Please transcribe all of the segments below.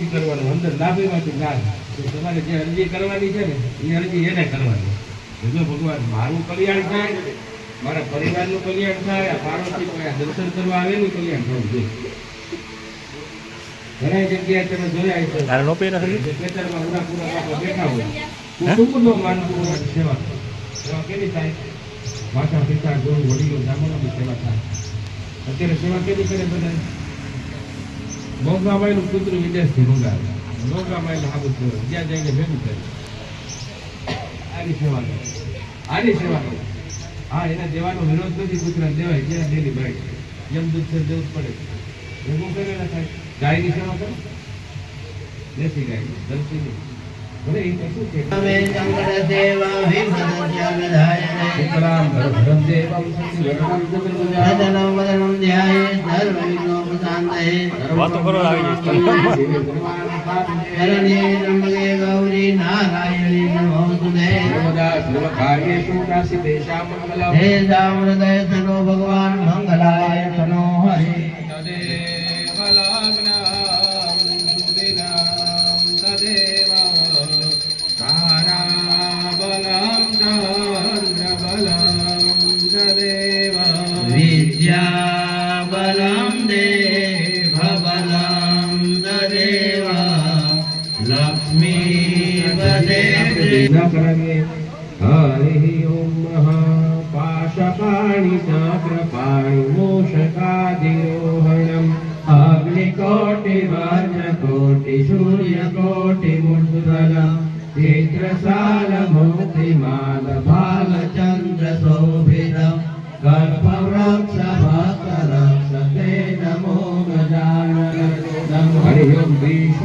જ કરવાનું અંદર લાભેમાંથી લાભ તો તમારે જે અરજી કરવાની છે ને એ અરજી એને કરવાની. જો ભગવાન મારું કલ્યાણ થાય મારા પરિવારનું કલ્યાણ થાય આ કોઈ દર્શન કરવા આવેલું કલ્યાણ થવું જોઈએ. ઘણા જગ્યાએ તમે જોયા છે તારે નો નથી ખેતરમાં ઉડા બાપા બેઠા હોય કુટુંબનો માનવું સેવા સેવા કેવી થાય? માતા પિતા ગુરુ વડીલો બ્રાહ્મણોની સેવા થાય. અત્યારે સેવા કેવી કરે બધા મોગરામાઈનું પુત્ર વિદેશથી મંગાવે. મોગરામાઈનું આબુ થયો જ્યાં જઈને ભેગું કરે. આની સેવા કરે. આની સેવા કરે. હા, એના દેવાનો વિરોધ નથી પુત્ર દેવાય જ્યાં દેની ભાઈ જેમ દૂધ છે દેવું પડે. ભેગું કરે ને થાય. ગાયની સેવા કરો. દેશી ગાય. દર્શી વાતો કરો આવી ગઈ ગૌરી નારાયણી નમો હે રામ હૃદય ભગવાન મંગલાય હરે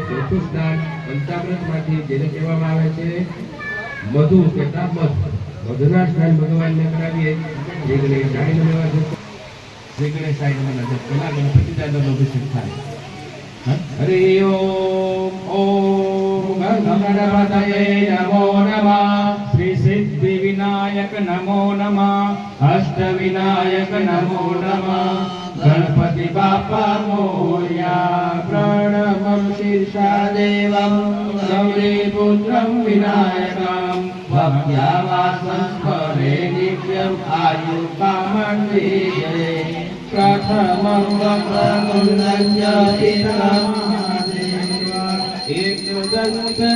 આપણે ચોથું સ્નાન પંચામૃતમાંથી જેને કહેવામાં આવે છે મધુ કહેતા મધ મધુના સ્નાન ગણપતિ અભિષેક બાપા મોર્યા सर्वं देवं नेपुत्रं विनायकं। भक्त्या वासरे दिव्यम् आयुपामण्डे कथम प्रथमं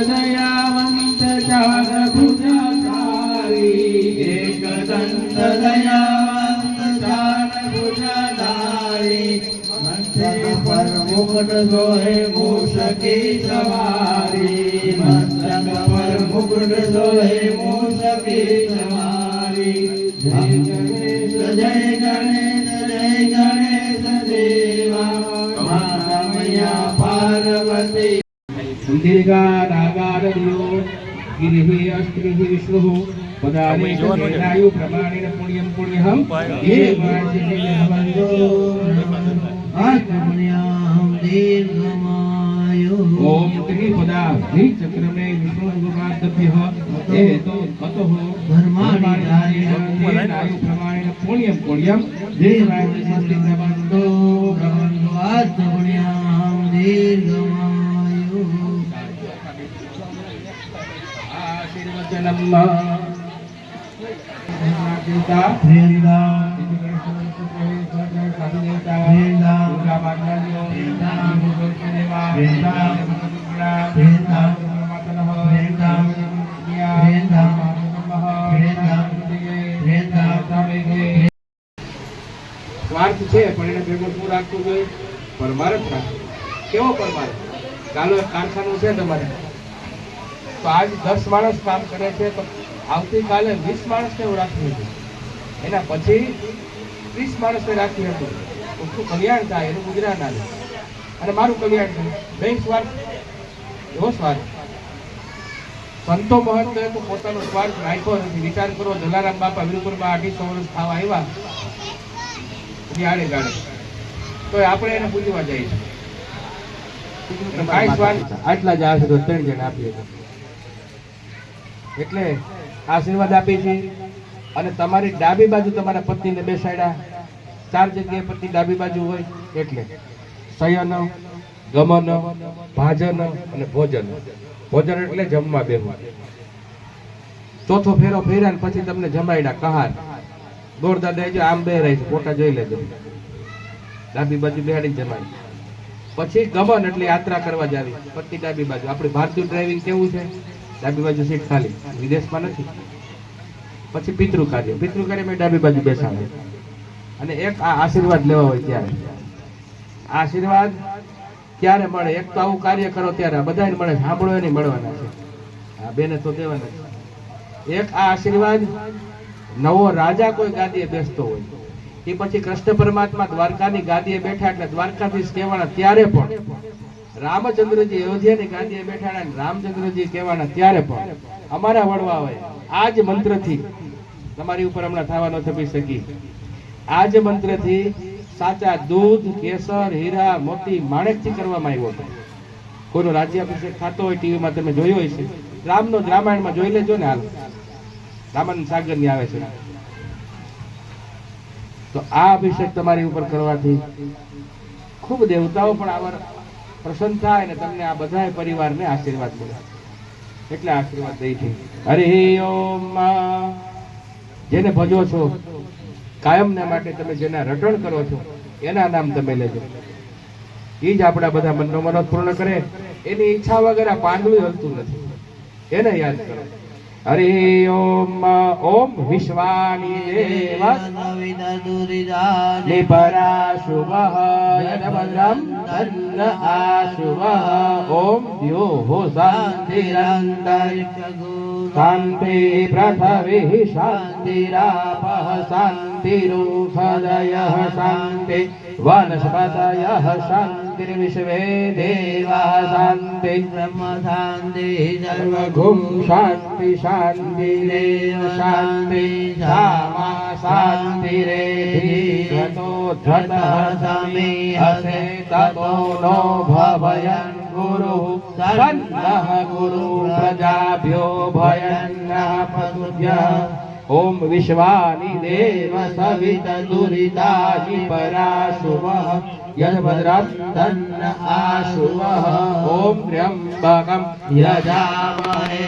दया मन्त्री एकदन्तदया मुकुट सोहे मूषकी सवारी। मस्तक पर मुकुट सोहे मूषकी सवारी। जय गणेश जय गणेश जय गणेश देवा। माता मैया पार्वती दीर्घानागारदियो गिरिः अस्त्रिः विष्णुः पदानि प्रमाणेन पुण्यं पुण्यहं। ये आत्मन्यां त्रिपदा चक्रमे विष्णुगुणाद्भ्यः हेतो ततः धर्माणि नायु प्रमाणेन पुण्यं पुण्यं ये वाचिभिर्भवन्तो भवन्तु आत्मन्यां दीर्घमायुः आशीर्वचनम् સ્વાર્થ છે, પણ એને ભેગું શું રાખવું જોઈએ? પરમાર્થ રાખવું. કેવો પરમાર્થ? ચાલો એક કારખાનું છે તમારે. તો આજ દસ માણસ કામ કરે છે, તો આવતીકાલે વીસ માણસને હું રાખી હતું એના પછી ત્રીસ માણસને રાખી હતું. ઓછું કલ્યાણ થાય? એનું ગુજરાત આવે અને મારું કલ્યાણ થાય. બે સ્વાર્થ. એવો સ્વાર્થ. સંતો મહત્વ તો પોતાનો સ્વાર્થ રાખ્યો નથી. વિચાર કરો, જલારામ બાપા વિરુપુરમાં અઢીસો વર્ષ થવા આવ્યા. એની આડે ગાડે તો આપણે એને પૂજવા જઈએ છીએ. કાંઈ સ્વાર્થ આટલા જ આશીર્વાદ ત્રણ જણ આપીએ એટલે આશીર્વાદ આપી છે અને તમારી ડાબી બાજુ તમારા પત્નીને બેસાડ્યા. ચાર જગ્યાએ પત્ની ડાબી બાજુ હોય એટલે શયન ગમન ભાજન અને ભોજન. ભોજન એટલે જમવા બેહવું. ચોથો ફેરો ફેર્યા પછી તમને જમાડ્યા કહાર. દોડ દાદા જો આમ બે રહી છે, ફોટા જોઈ લેજો. ડાબી બાજુ બેહાડી જમાડી પછી ગમન એટલે યાત્રા કરવા જાવી. પછી ડાબી બાજુ. આપણે ભારતીય ડ્રાઇવિંગ કેવું છે? ડાબી બાજુ સીટ ખાલી. વિદેશમાં નથી. પછી પિતૃ કાર્ય. પિતૃ કાર્યમાં ડાબી બાજુ બેસાડે. અને એક આ આશીર્વાદ લેવા હોય ત્યારે. આશીર્વાદ ક્યારે મળે? એક તો આવું કાર્ય કરો ત્યારે. બધાને મળે સાંભળો નહીં મળવાના છે. આ બેને તો દેવાના છે. એક આ આશીર્વાદ નવો રાજા કોઈ ગાદીએ બેસતો હોય. એ પછી કૃષ્ણ પરમાત્મા દ્વારકાની ગાદીએ બેઠા એટલે દ્વારકાધીશ કહેવાના ત્યારે પણ રામચંદ્રજી અયોધ્યાની ગાદીએ બેઠા રામચંદ્રજી કહેવાના ત્યારે પણ. અમારા વડવા હોય. આ જ મંત્રથી તમારી ઉપર હમણાં થવાનો થપી શકી. આ જ મંત્રથી સાચા દૂધ, કેસર, હીરા, મોતી માણેકથી કરવામાં આવ્યો હતો. કોઈનો રાજ્યાભિષેક થતો હોય ટીવીમાં તમે જોયો હશે. રામનો જ રામાયણમાં જોઈ લેજો ને હાલ. રામાનંદ સાગરની આવે છે. તો આ અભિષેક તમારી ઉપર કરવાથી ખૂબ દેવતાઓ પણ આવા પ્રસન્ન થાય અને તમને આ બધા પરિવારને આશીર્વાદ મળે. એટલે આશીર્વાદ દઈ છે. હરે ઓમ જેને ભજો છો, કાયમના માટે તમે જેના રટણ કરો છો, એના નામ તમે લેજો. એ જ આપણા બધા મનનો મનોત પૂર્ણ કરે. એની ઈચ્છા વગર આ પાંદડું હલતું નથી. એને યાદ કરો. હરિ ઓમ ઓમ વિશ્વાની દેવ નિપરાશુભ યદભદ્રમ તન્ન આશુભ. ઓમ દ્યો શાંતિરંતરિક્ષ શાંતિ પૃથ્વી શાંતિરાપઃ શાંતિરુષદયઃ શાંતિ વનસ્પતયઃ શાંતિર્વિશ્વે દેવાः શાંતિ બ્રહ્મ શાંતિ સર્વગુમ શાંતિ શાંતિ દેવ શાંતિ ધામા શાંતિ રે ધતો ધત સમી હસે તતો નો ભવયન ગુરુ સન્નઃ ગુરુ પ્રજાભ્યો ભયન્નઃ પશુભ્ય ઓમ વિશ્વાની દેવ સવિત દુરિતાની પરાશુભ યદભદ્રમ તન્ન આશુભ ઓમ ત્ર્યંબકમ યજામહે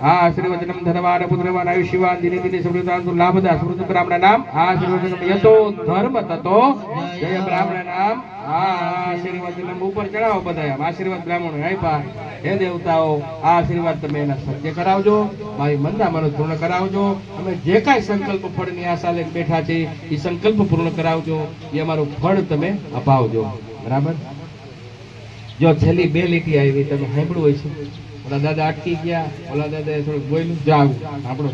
આશીર્વચનમ ધનવાન પુત્રવાન આયુષ્યવાન દિને દિને સમૃદ્ધાંતુ લાભદા સમૃદ્ધ બ્રાહ્મણ નામ આશીર્વચનમ યતો ધર્મ તતો જય બ્રાહ્મણ નામ આશીર્વચનમ ઉપર ચડાવો બધા આશીર્વાદ બ્રાહ્મણો આપ્યા હે દેવતાઓ આ આશીર્વાદ તમે એના સત્ય કરાવજો, મારી મનના મનો પૂર્ણ કરાવજો, અમે જે કાંઈ સંકલ્પ ફળની આશા લઈને બેઠા છે એ સંકલ્પ પૂર્ણ કરાવજો, એ અમારું ફળ તમે અપાવજો. બરાબર? જો છેલ્લી બે લીટી આવી, તમે સાંભળ્યું હોય છે ઓલા દાદા અટકી ગયા, ઓલા દાદા થોડુંક બોયલું જાવ આપણો.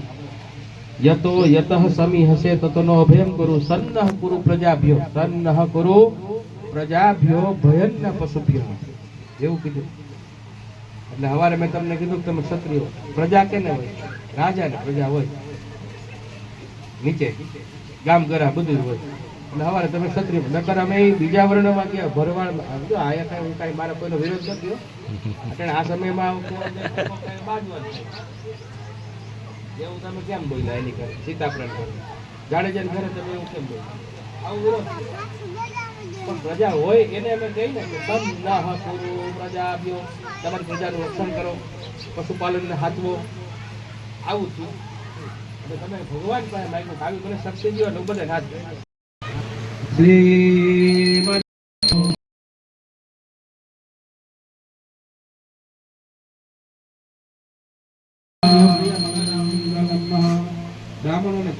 યતો યતઃ સમી હશે તતો નો અભયમ કરું. સન્નહ કુરુ પ્રજાભ્યો. સન્નહ કુરુ પ્રજાભ્યો ભયન્ન પશુભ્યો. એવું કીધું. એટલે હવારે મેં તમને કીધું કે તમે ક્ષત્રિયો. પ્રજા કેને હોય? રાજા ને પ્રજા હોય. નીચે. ગામ ગરા બધું હોય. એટલે હવારે તમે ક્ષત્રિય. નકર અમે બીજા વર્ણમાં ગયા. ભરવાડ આયા કાંઈ હું કાંઈ મારા કોઈનો વિરોધ નથી એટલે આ સમયમાં. એવું ને પ્રજાભ્યો તમારી પ્રજાનું રક્ષણ કરો, પશુપાલનને હાથવો. આવું છું. તમે ભગવાન પાસે માગ્યું આવી મને શક્તિ જીવન બધા હાથ શ્રી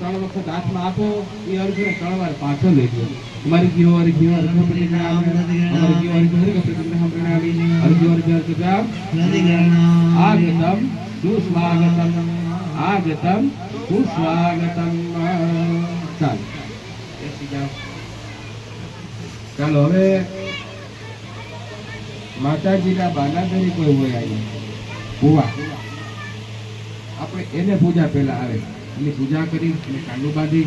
ત્રણ વખત હાથમાં આપો એ અર્ઘને ત્રણ વાર પાછો લઈ લો અમારી ગયો અર્ઘ પ્રતિજ્ઞા અમારી ગયો અર્ઘ અર્ઘ પ્રતિજ્ઞા પ્રણામી અર્ઘ્ય અર્ઘ્ય અર્ઘ પ્રતિગ્રહણ આગતમ સુસ્વાગતમ આગતમ સુસ્વાગતમ. ચાલો. હવે માતાજીના બાનાધરી કોઈ હોય આવી ભુવા. આપણે એને પૂજા પહેલા આવે. એની પૂજા કરી અને કાંડું બાંધી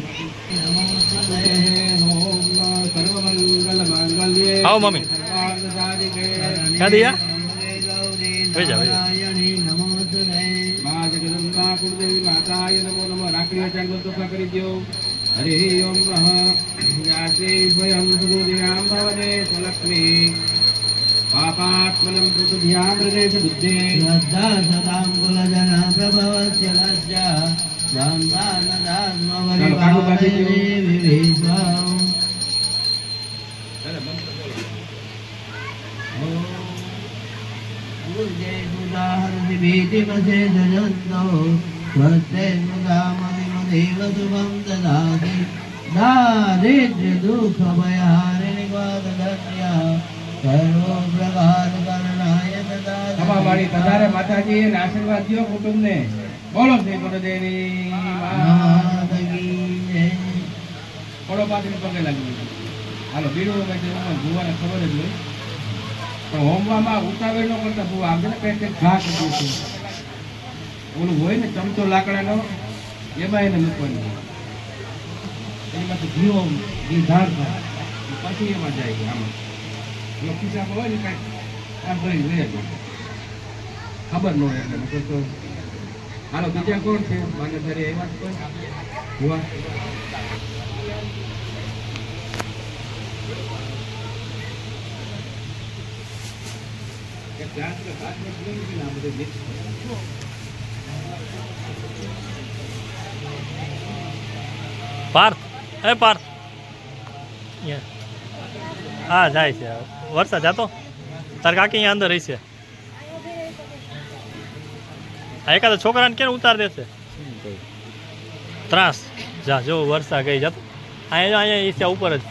આવો મમ્મી. ક્યાં દઈએ? વહી જા, વહી જા. મા જગદંબા કુળદેવી માતાય નમો નમઃ રાખડી અચાન બંધોખા કરી દ્યો હરે ઓમ નઃ યાસે સ્વયં સુગોદિયામ ભવને સ્વલક્ષ્મી પાપાત્મનમ કૃતભ્યામ હૃદય બુદ્ધે શ્રદ્ધા સદામ કુલજન પ્રભવસ્ય દારિદ્ર્ય દુઃખ ભયહારિણિ વાદધન્યા સર્વો પ્રકાર કરણાય તમા વાળી પધારે માતાજી આશીર્વાદ દ્યો કુટુંબને. બોલો શ્રી ગુરુદેવી થોડો પાછળ પગે લાગી હાલો, બીડું જે ભૂવાને ખબર જ હોય. પણ હોમવામાં ઉતાવળ ન કરતા ભૂવા છે ને પેટ ઘા કરી દે છે. ઓલું હોય ને ચમચો લાકડાનો, એમાં એને મૂકવાનું એમાંથી ઘી ઓમ, ઘી ધાર પછી એમાં જાય આમાં. એનો ખિસ્સામાં હોય ને કાંઈક, આમ ભરી લઈ ખબર ન હોય એટલે તો હાલો બીજા કોણ છે? માને ઘરે આવ્યા છે કોઈ. પાર્થ. એ પાર્થ. હા, જાય છે. વરસાદ જાતો? તાર કાકી અહીંયા અંદર રહી છે આ એકાદ છોકરાને કેમ ઉતાર દેશે ત્રાસ. જા જો વર્ષા ગઈ જતો. અહીંયા અહીંયા ઈચ્છા ઉપર જ.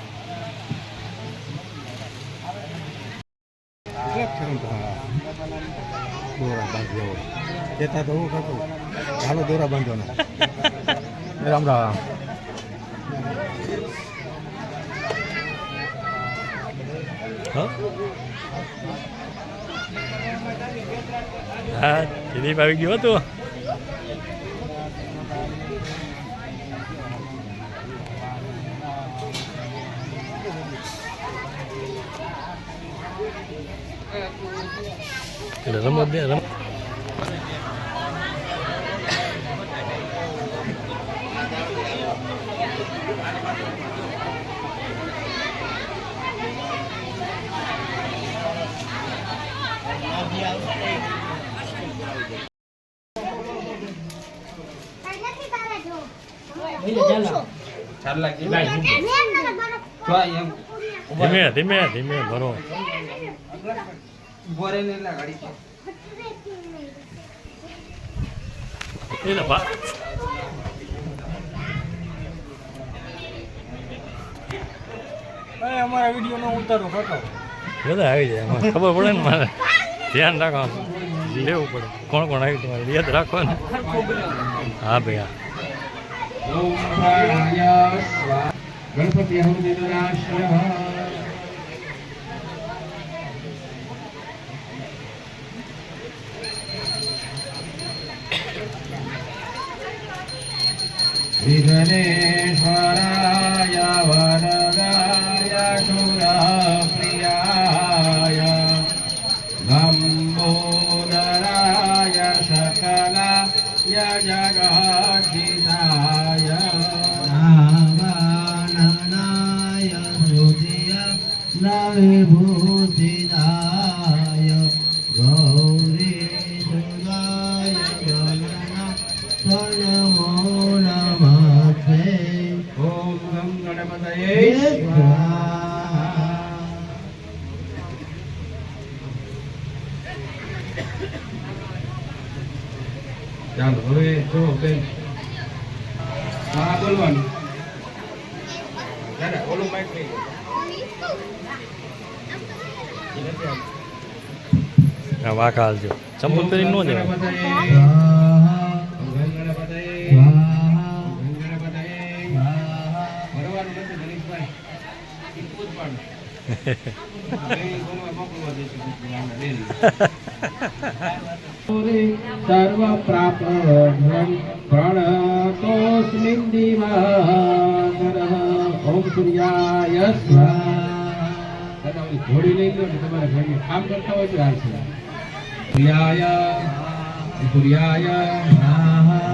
દોરા બાંધ્યો કહેતા તો હું કહેતો ચાલો દોરા બાંધો ને. રામ રામ હો? હા દિલીપ આવી ગયો હતો એટલે રમત દે ધીમે ધીમે ધીમે ભરો. અમારા વીડિયો નો ઉતારો ખોટો બધા આવી જાય એમાં ખબર પડે ને મારે. ધ્યાન રાખવાનું. લેવું પડે. કોણ કોણ આવી તમારે? યાદ રાખવાનું? હા ભાઈ હા. સ્વા- ગણપતિ હવદિનાશ્રય વિઘ્નેશ્વરાય પાડો. એ કોને મોકલવા દેશું આને ડેલી. સર્વ પ્રાપ્ત પ્રણતોસ્મિન દિવાકરઃ ઓમ સૂર્યાય સ્વાહા ઘોડી નહીં લો ને તમારા ઘરની કામ કરતા હોય તો હાલશે સૂર્યાય સૂર્યાય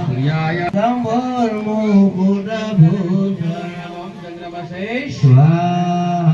સૂર્યાય ઓમ ચંદ્રમસે કેશવ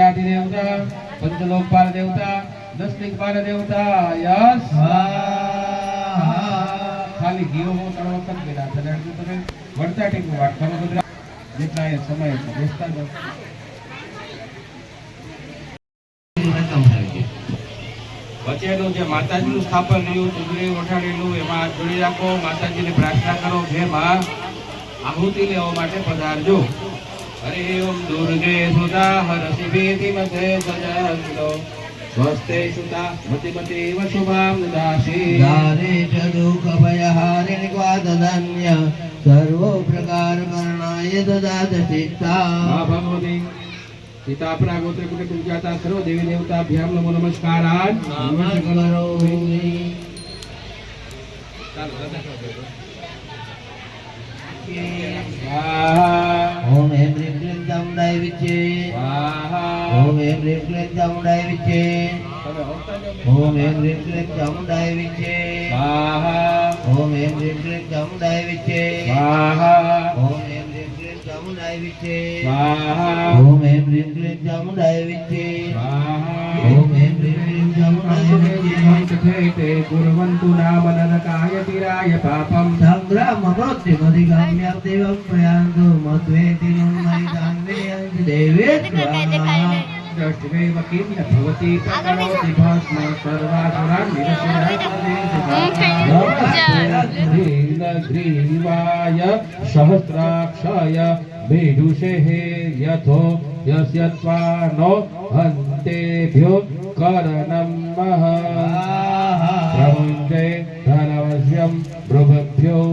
પ્રત્યાદિ દેવતા, પંચલોકપાલ દેવતા દસ દિગ્પાલ દેવતા ખાલી ગીરો હું વખત ગયેલા એટલે તમે વળતા ટીકું વાત કરો બધા. જેટલા એ સમય બેસતા જાઓ વચ્ચેનું જે માતાજીનું સ્થાપન રહ્યું ચુંદડી ઓઠાડેલું એમાં જોડી રાખો, માતાજીને પ્રાર્થના કરો જે માં, આહુતિ લેવા માટે પધારજો. હરે ઓમ દુર્ગે સુતા હરસી ભીતિ મતે સજંતો સ્વસ્તે સુતા મતિ મતિ શુભામ દાસી દારે ચ દુઃખ ભયહારે નિવાદન્ય સર્વો પ્રકાર કરણાય દદાત મા ચિત્તા ભગવતી સીતા પ્રાગોત્ર કુટે પૂજાતા સર્વ ચામુંડાય વિચે ઓમ એમ રીમ ક્લીમ ચામુંડાય વિચે. ઓમ એમ રીમ ક્લીમ ચામુંડાય વિચે ઓમ એમ રીમ ક્લીમ ચામુંડાય વિચે ઓમ એમ રીમ ક્લીમ ચામુંડાય વિચે ઓમ એમ રીમ ક્લીમ ચામુંડાય વિચે ઓમ ક્લીમ ચામુંડાય વિચે તે કુર્વन्तु નામ નરકાય તિરાય પાપમ સંગ્રામ પ્રોત્તિમધિગમ્ય દેવં પ્રયાન્તો મદ્વેતિ નુન્મયિદાન્વિયંતિ દેવે સ્વાહા દ્રષ્ટિમેવ કિમ ન ભવતિ તકરોતિ ભસ્મ સર્વાસુરાन् धनवश्यं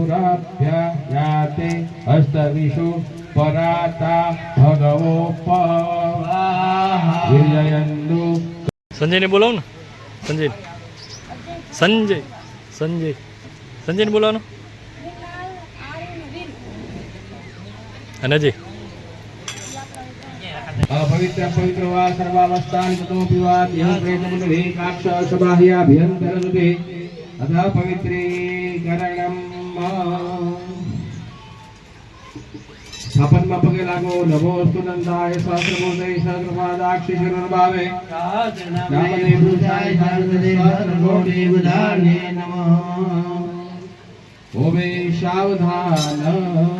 રાભ્યા યાતે હસ્તવિષુ પરાતા ભગવો વિજયન્દુ સંજયને બોલાવો ને સંજય સંજય સંજય સંજયને બોલાવવાનું અને હજી વા સર્વાવસ્થાન તતોપી વા યહ પ્રેતમુનિ કાક્ષ સબાહ્યાભ્યંતર સુતે અથ પવિત્રીકરણમ સ્થાપનમાં પગે લાગો નમો અસ્તુ નંદાય સહસ્રભૂતય સહસ્રપાદાક્ષી શિરોર્ભાવે નામદેવ વૃષાય સર્વદેવ સર્વકોટિ બુધાને નમઃ. ઓમે સાવધાન.